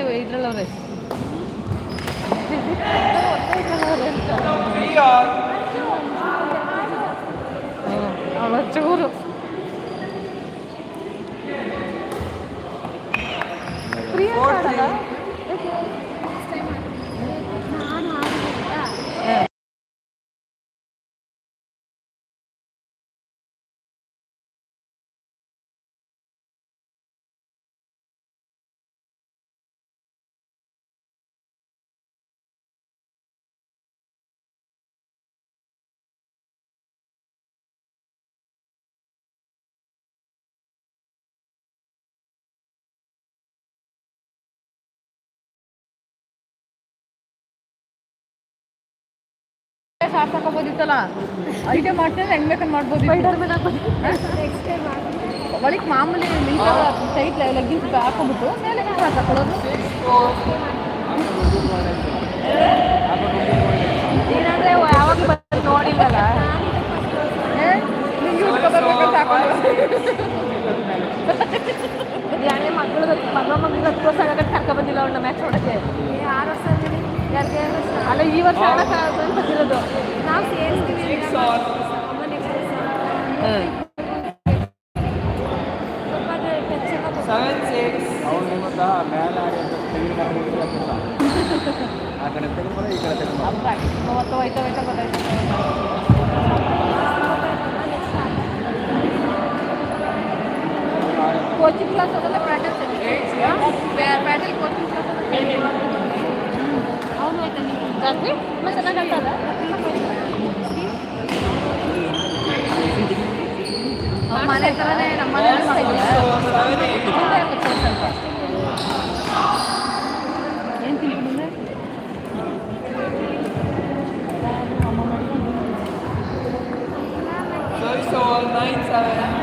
ಒಂದೇ ಇದ್ರಲ್ಲವ್ರೆ ಅವಳ ಚೂರು ಸಾರ್ ತಗೋಬೋದಿತ್ತಲ್ಲ ಐಟೆ ಮಾಡ್ತಾರೆ ಹೆಂಗ್ ಬೇಕಂತ ಮಾಡ್ಬೋದು ಒಳಗೆ ಮಾಮೂಲಿ ಟೈಟ್ ಲೆಗ್ಗಿನ್ಸ್ ಹಾಕೊಂಡ್ಬಿಟ್ಟು ಮೇಲೆ ಏನಂದ್ರೆ ಯಾವಾಗ ಬಂದು ನೋಡಿಲ್ಲಲ್ಲ ಯಾರೇ ಮಕ್ಕಳು ಮಗ ಮಗನಿಗೆ ಹತ್ತು ವರ್ಷ ಆಗ ಕರ್ಕ ಬಂದಿಲ್ಲ ಅವಳನ್ನ ಮ್ಯಾಚ್ ನೋಡಕ್ಕೆ. ಆರು ವರ್ಷ ಆದ್ಮೇಲೆ ಯಾರಿಗೆ ಅಲ್ಲ ಈ ವರ್ಷ ಬಂದಿರೋದು ನಾವು ಸೇರಿಸ್ತೀವಿ ನಿಮ್ಮತ್ತ ಮೇಲೆ. ಆ ಕಡೆ ತೆಗೆದು ಈ ಕಡೆ ತೆಗೆದು ಮೂವತ್ತು ಹೋಯ್ತಾ ಕೋಚಿಂಗ್ ಕ್ಲಾಸ್ ಅದೆಲ್ಲ ಪ್ಯಾಟಲ್ ಪ್ಯಾಟಲ್ ಕೋಚಿಂಗ್ ಕ್ಲಾಸ್ ಅವ್ನು ಆಯ್ತಾ ನೀವು ಜಾಸ್ತಿ ಮತ್ತೆ ಚೆನ್ನಾಗಿ ಆಡ್ತಾರ ಮನೆ ಥರನೇ ನಮ್ಮ ಮನೆ ಏನು ತಿಳ್ಕೊಂಡೆ ಈಗ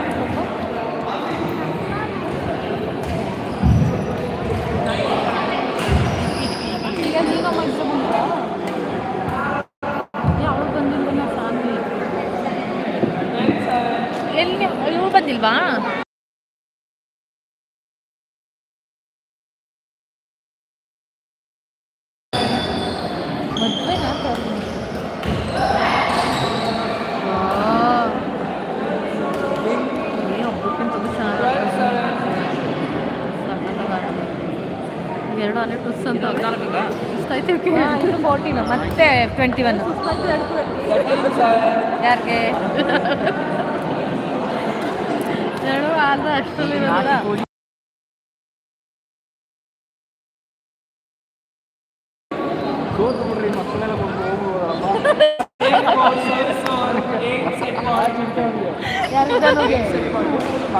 ಮದ್ವೆನಾ ಎರಡು ಅಲ್ಲೇ ಟುಸ್ ಅಂತ ಐತೆ ಇದು ಫೋರ್ಟೀನ್ ಮತ್ತೆ ಟ್ವೆಂಟಿ ಒನ್ ಯಾರಿಗೆ ಎರಡು ಆದ್ರೆ ಅಷ್ಟರಲ್ಲಿ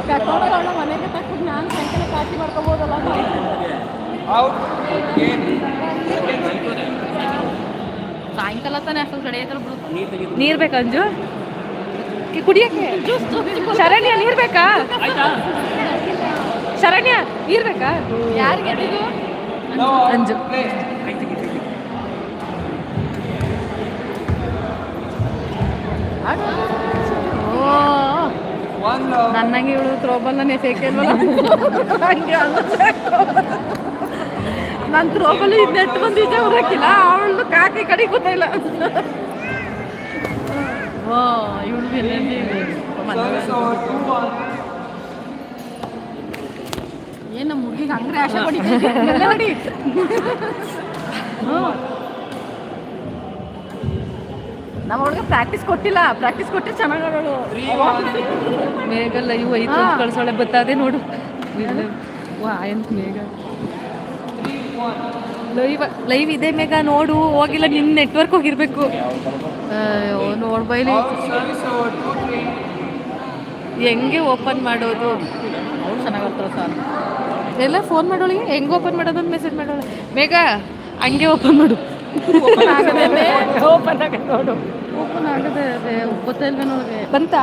ಕರ್ಕೊಂಡೋಗೋಣ ಮನೆಗೆ ತಕ್ಕ ನಾನು ಸಾಯಂಕಾಲ ಪಾರ್ಟಿ ಮಾಡ್ಕೋಬೋದಲ್ಲ ಸಾಯಂಕಾಲ ತಾನೇ ಅಷ್ಟೊಂದು ಕಡೆ ನೀರು ಬೇಕಾ ಅಂಜು? ಕಿ- ಕುಡಿಯಕ್ಕೆ? ಶರಣ್ಯ ನೀರು ಬೇಕಾ? ಶರಣ್ಯ ನೀರು ಬೇಕಾ? ಯಾರಿಗೆ ಅಂಜು. ನನ್ನಂಗೆ ಇವಳು ಥ್ರೋಬಲ್ ಎಸೇಕಲ್ವಲ್ಲ ಹಂಗೆ ನಾನು ತ್ರೋಬಲ್ ಇನ್ನೆಟ್ಟು ಬಂದಿದ್ದೆ ಹೊರಕಿಲ್ಲ ಅವಳು ಕಾಕಿ ಕಡೆ ಗೊತ್ತಿಲ್ಲ ಇವಳು ಏನು ಮುಗಿಗೆ ಹಂಗ್ರೆ ಆಶೆ ಪಡಿ ನಮ್ಮ ಹುಡುಗ ಪ್ರಾಕ್ಟೀಸ್ ಕೊಟ್ಟಿಲ್ಲ ಪ್ರಾಕ್ಟೀಸ್ ಕೊಟ್ಟರೆ ಚೆನ್ನಾಗಿ ಆಡೋಳು. ಮೇಘ ಲೈವ್ ಐದು ಕಳ್ಸೋಳೆ ಬತ್ತದೆ ನೋಡು. ಮೇಘ? ಲೈವ್ ಲೈವ್ ಇದೆ ಮೇಘ ನೋಡು ಹೋಗಿಲ್ಲ ನಿನ್ನ ನೆಟ್ವರ್ಕ್ ಹೋಗಿರ್ಬೇಕು. ನೋಡ್ಬೈಲಿ ಹೆಂಗೆ ಓಪನ್ ಮಾಡೋದು? ಅವ್ರು ಚೆನ್ನಾಗಿ ಬರ್ತಾವೆ ಸರ್. ಎಲ್ಲ ಫೋನ್ ಮಾಡೋಳಿಗೆ? ಹೆಂಗೆ ಓಪನ್ ಮಾಡೋದು ಅಂತ ಮೆಸೇಜ್ ಮಾಡೋಳೆ? ಮೇಘ ಹಂಗೆ ಓಪನ್ ಮಾಡು ಓಪನ್ ಆಗದೆ ಓಪನ್ ಆಗದೆ ನೋಡು ಓಪನ್ ಆಗದೆ ಅದೇ ಗೊತ್ತಿಲ್ಲ ನೋಡಿದೆ ಬಂತಾ?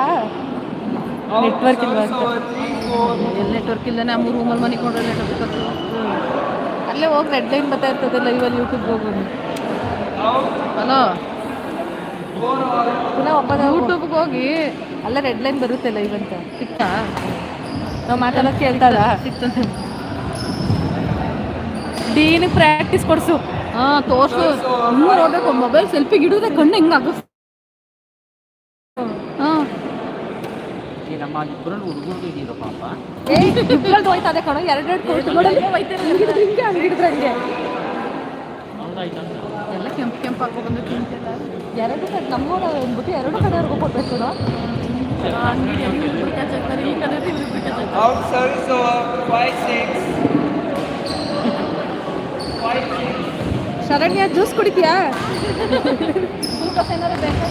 ನೆಟ್ವರ್ಕ್ ಇಲ್ಲ ಎಲ್ಲಿ ನೆಟ್ವರ್ಕ್ ಇಲ್ಲ ನಮ್ಮ ರೂಮಲ್ಲಿ ಮನೆ ಕೊಂಡ್ರೆ ನೆಟ್ವರ್ಕ್ ಅಲ್ಲೇ ಹೋಗಿ ರೆಡ್ ಲೈನ್ ಬರ್ತಾ ಇರ್ತದೆ ಲೈವಲ್ಲಿ ಯೂಟ್ಯೂಬ್ಗೆ ಹೋಗೋದು. ಹಲೋ ಪುನಃ ಒಬ್ಬ ಯೂಟ್ಯೂಬ್ಗೆ ಹೋಗಿ. ಅಲ್ಲೇ ರೆಡ್ ಲೈನ್ ಬರುತ್ತೆ ಲೈವ್ ಅಂತ. ಸಿಕ್ತಾ? ನಾವು ಮಾತಾಡೋದು ಕೇಳ್ತಾರ? ಸಿಕ್ತಂತೆ ಡೀನ್ ಪ್ರಾಕ್ಟೀಸ್ ಕೊಡ್ಸು. ಹಾ ತೋರ್ಸು ಹಿಂಗ್ ನೋಡ್ಬೇಕು ಮೊಬೈಲ್ ಸೆಲ್ಫಿಗೆ ಇಡುತ್ತೆ ಕಣ್ಣು ಹಿಂಗ ಆಗಸ್ ಹಾ ಈ ನಮ್ಮ ಇಬ್ಬರಲ್ಲಿ ಹುಡುಗರು ಇದೀರ ಪಾಪ ಏ ಇಬ್ರಲ್ಲಿ ಹೋಯ್ತದೆ ಕಣ ಎರಡೆರಡು ಕೊಟ್ಟು ಹಿಂಗೆ ಹಂಗಿಡಿದ್ರೆ ಹಂಗೆ ಹೌದಾಯ್ತಂತ ಎಲ್ಲ ಕೆಂಪು ಕೆಂಪು ಹಾಕೋ ಬಂದು ತಿಂತಿಲ್ಲ ಎರಡು ಕಡೆ ನಮ್ಮೂರ ಅಂದ್ಬಿಟ್ಟು ಎರಡು ಕಡೆಯವ್ರಿಗೂ ಕೊಡ್ಬೇಕು ಅಂಗಡಿ ಈ ಕಡೆ Out service over five six. Five six. Sharanya juice ಕುಡಿತೀಯಾ? ಏನಾದ್ರು ಬೇಕಾ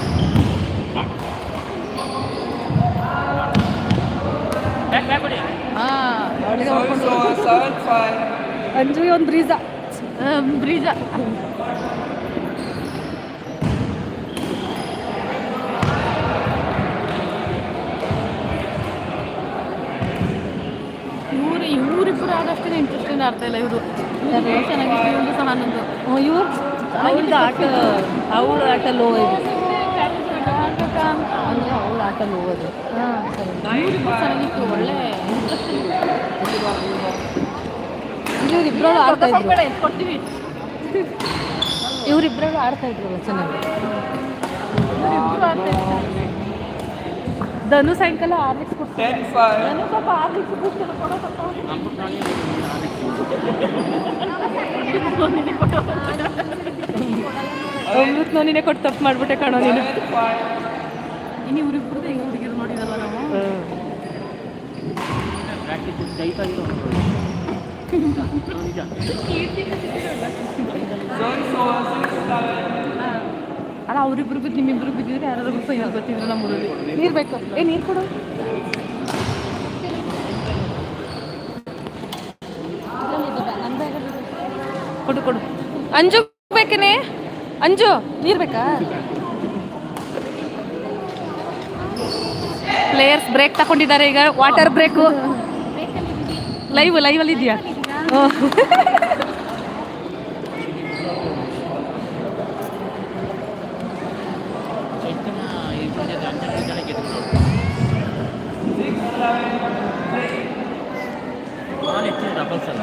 ಹಾಂ. ಅವಳಿಗೆ Service over seven five. ಅಂಜುಗೆ ಒಂದು ಬ್ರೀಜಾ. ಬ್ರೀಜಾ. ಇವ್ರು ಇವರಿಬ್ಬರು ಆದಷ್ಟೇ ಇಂಟ್ರೆಸ್ಟಿಂಗ್ ಆಡ್ತಾ ಇಲ್ಲ ಇವರು. ಚೆನ್ನಾಗಿತ್ತು ಇವ್ರದ್ದು ಸಹ ಹನ್ನೊಂದು ಇವ್ರು ಅವ್ರದ್ದು ಆಟ ಆಟ ಲೋ ಇದೆ. ಅಂದರೆ ಅವಳ ಆಟ ಲೋ ಹಾಂ ಇವರಿಬ್ಬರು ಚೆನ್ನಾಗಿತ್ತು ಒಳ್ಳೆ ಇವರಿಬ್ಬರು ಆಡ್ತಾ ಇದ್ರು ಕೊಡ್ತೀವಿ ಇವರಿಬ್ಬರು ಆಡ್ತಾ ಇದ್ರು. ಚೆನ್ನಾಗಿ ಧನು ಸಾಯಂಕಾಲ ಆರ್ಲಿಕ್ಸ್ five. ಧನು ಪಾಪ ಆರ್ಲಿಕ್ಸ್ ಕೊಡ್ತಾರೆ ಕೊಡೋ ಪಾಪ ಅಮೃತ್ ನೋನಿನೇ ಕೊಟ್ಟು ತಪ್ಪು ಮಾಡ್ಬಿಟ್ಟೆ ಕಾಣೋ ನೀನು. ಇನ್ನು ಇವರಿಬ್ಬರದ್ದು ಹೆಂಗೆ ಹುಡುಗಿರು ನೋಡಿದಲ್ಲ ನಾವು. ಪ್ರಾಕ್ಟೀಸ್ ಅಲ್ಲ ಅವ್ರಿಬ್ರು ಬಿದ್ದು ನಿಮ್ಮಿಬ್ರು ಬಿದ್ದಿದ್ರೆ ಯಾರಾದ್ರೂ ಫೈನಲ್ ಬರ್ತಿದ್ರು ನಮ್ಮೂರಲ್ಲಿ ನೀರು ಬೇಕು. ಏ ನೀರು ಕೊಡು. ಕೊಡು ಕೊಡು. ಅಂಜು ಬೇಕೇನೆ? ಅಂಜು ನೀರು ಬೇಕಾ? ಪ್ಲೇಯರ್ಸ್ ಬ್ರೇಕ್ ತಗೊಂಡಿದ್ದಾರೆ ಈಗ. ವಾಟರ್ ಬ್ರೇಕು ಲೈವ್ ಲೈವಲ್ಲಿ ಇದೆಯಾ? ಡಬಲ್ ಸಲ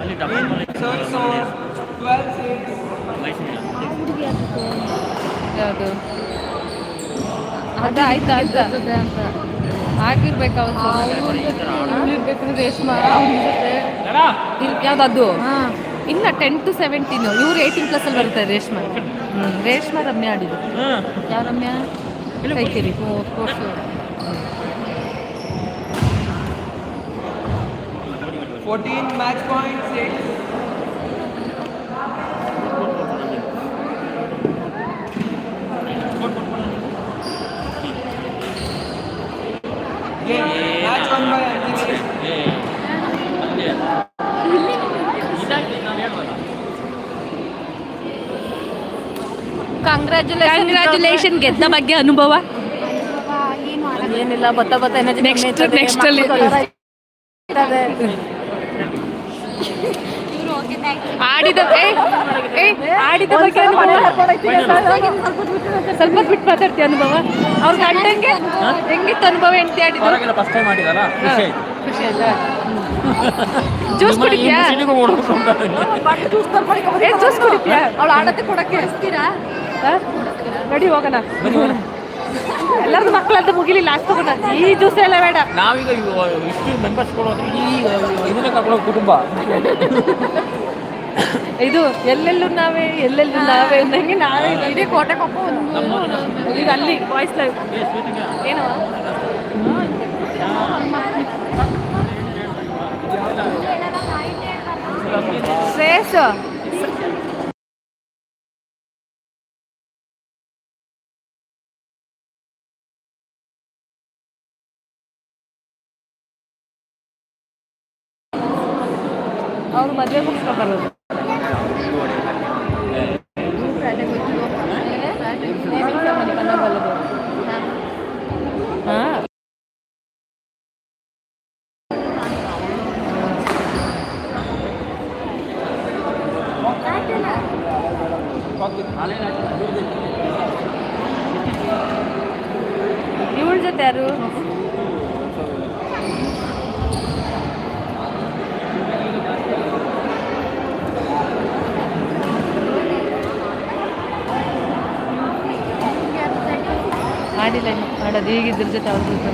ಅಲ್ಲಿ ಡಬಲ್ ಯಾವ್ದು? ಅದು ಇಲ್ಲ ಟೆನ್ ಟು ಸೆವೆಂಟೀನು ಇವ್ರು ಏಯ್ಟೀನ್ ಪ್ಲಸ್ಸಲ್ಲಿ ಬರ್ತಾರೆ ರೇಷ್ಮ. ಹ್ಞೂ ರೇಷ್ಮಾ ರಮ್ಯಾ ಆಡಿದ್ರು ಯಾವ ರಮ್ಯಾ? 14 match points, 8. ಕಂಗ್ರ್ಯಾಚುಲೇಷನ್ ಗೆದ್ದ ಬಗ್ಗೆ ಅನುಭವ? ಏನಿಲ್ಲ ಬತ್ತ ಬತ್ತ ನೆಕ್ಸ್ಟ್ ನೆಕ್ಸ್ಟ್ ಅಲ್ಲಿ. ಆಡಿದ ಆಡಿದ ಬಗ್ಗೆ ಸ್ವಲ್ಪ ಬಿಟ್ಟು ಮಾತಾಡ್ತೀಯ ಅನುಭವ? ಅವ್ರ ಗಂಡಂಗೆ ಹೆಂಗಿತ್ತು ಅನುಭವ ಹೆಂಡತಿ ಆಡಿದ್ದು? ಫಸ್ಟ್ ಟೈಮ್ ಮಾಡಿದಲ್ಲ ಖುಷಿ. ಖುಷಿ ಆಯ್ತಾ ಜ್ಯೂಸ್ ಕುಡಿದ್ಯಾ? ಜ್ಯೂಸ್ ಅವಳು ಕೊಡಕ್ಕೆ ನಡಿ ಹೋಗೋಣ. ಎಲ್ಲರದ್ದು ಮಕ್ಕಳದ್ದು ಮುಗಿಲಿಲ್ಲ ಅಷ್ಟು ಈ ಜ್ಯೂಸ್ ಎಲ್ಲ ಬೇಡ. ನಾವೀಗ ಇಷ್ಟು ಮೆಂಬರ್ಸ್ ಕೊಡೋದು ಈ ಇದನ್ನ ಕರ್ಕೊಳ್ಳೋ ಕುಟುಂಬ. ಇದು ಎಲ್ಲೆಲ್ಲೂ ನಾವೇ ಎಲ್ಲೆಲ್ಲೂ ನಾವೇ ಅಂದಂಗೆ ನಾವೇ ಇಡೀ ಕೋಟೆ ಕೊಪ್ಪ ಒಂದು ಈಗ ಅಲ್ಲಿ ವಾಯ್ಸ್ ಲೈವ್ ಏನು? ಶ್ರೇಯಸ್ ಅವ್ರು ಮದುವೆ ಮುಗಿಸ್ಕೊಂಡು ಬರೋದು ಹಾಂ ಇವಳ ಜೊತೆ ಯಾರು ಮಾಡಿಲ್ಲ ಮಾಡೋದು ಈಗ ಇದ್ರ ಜೊತೆ ಅವ್ರ ಜೊತೆ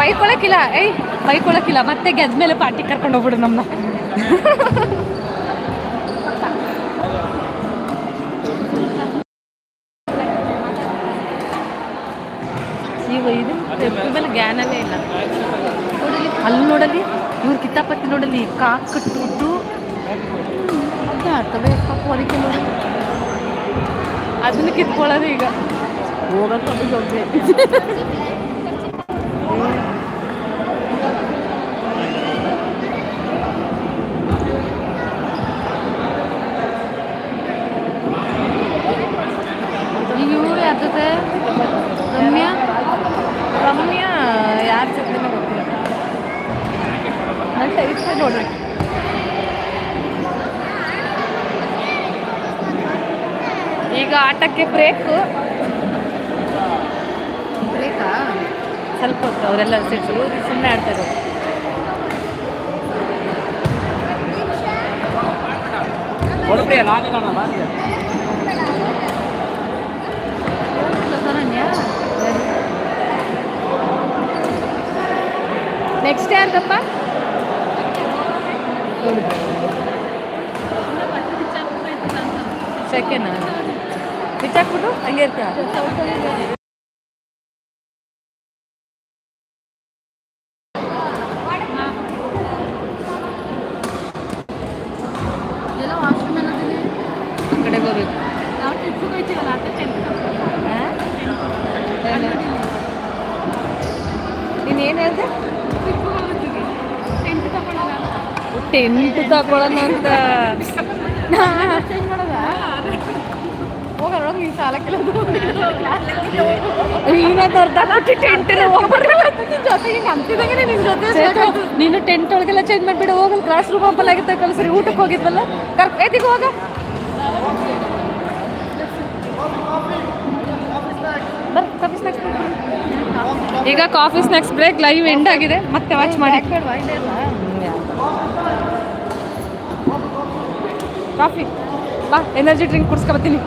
ಬೈಕೊಳಕಿಲ್ಲ ಏಯ್ ಮತ್ತೆ ಗೆದ್ಮೇಲೆ ಪಾರ್ಟಿ ಕರ್ಕೊಂಡು ಹೋಗ್ಬಿಡು ನಮ್ಮನ್ನ ಈಗ ಇದು ಟೆಂಪಲ್ ಮೇಲೆ ಜ್ಞಾನವೇ ಇಲ್ಲ ನೋಡಲಿ ಅಲ್ಲಿ ನೋಡಲಿ ಇವ್ರ ಕಿತಾಪತಿ ನೋಡಲಿ ಕಾಕ್ ದುಡ್ಡು ಅದೇ ಆಡ್ತವೆ ಪಾಪ ಅದಕ್ಕೆ ನೋಡಿ ಅದನ್ನು ಕಿತ್ಕೊಳ್ಳೋದು ಈಗ. ಹೋಗಕ್ಕೆ ಹೋಗ್ಬೇಕು ಇವ್ರು ಯಾರ ಜೊತೆ ರಮ್ಯಾ? ರಮ್ಯಾ ಯಾರ ಜೊತೆ ಗೊತ್ತಿಲ್ಲ. ನನ್ನ ಟೈಪ್ ನೋಡ್ರಿ ಈಗ ಆಟಕ್ಕೆ ಬ್ರೇಕು ಬ್ರೇಕಾ ಸ್ವಲ್ಪ ಹೊತ್ತು ಅವರೆಲ್ಲ ಸಿಟ್ಟು ಸುಮ್ಮನೆ ಆಡ್ತಾರೆ ನೆಕ್ಸ್ಟ್ ಯಾರ್ದಪ್ಪ? ಸೆಕೆಂಡ್. ಬಿಚ್ಚಾಕ್ಬಿಟ್ಟು ಹಂಗೆ ಇರ್ತಾ ಆ ಕಡೆಗೆ ಹೋಗ್ಬೇಕು. ನೀನು ಏನು ಹೇಳಿದೆ? ಟೆಂಟ್ ತಗೊಳ್ಳೋಣ ಅಂತ. ಹೋಗೋಣ ನೀನು ಸಾಲ ನೀನೇ ದೊಡ್ಡದಾಗ್ಬಿಟ್ಟು ಟೆಂಟ್ ನೀನು ಟೆಂಟ್ ಒಳಗೆಲ್ಲ ಚೇಂಜ್ ಮಾಡಿಬಿಡು ಹೋಗಲ್ಲ. ಕ್ಲಾಸ್ ರೂಮ್ ಓಪನ್ ಆಗಿತ್ತು ಕಲ್ಸರಿ ಊಟಕ್ಕೆ ಹೋಗಿದ್ವಲ್ಲ? ಕರ್ ಎದಿಗೆ ಹೋಗ. ಈಗ coffee snacks break live end ಆಗಿದೆ. ಮತ್ತೆ ವಾಚ್ ಮಾಡಿ. ಕಾಫಿ ಬಾ ಎನರ್ಜಿ ಡ್ರಿಂಕ್ ಕುಡ್ಸ್ಕೊಬತ್ತೀನಿ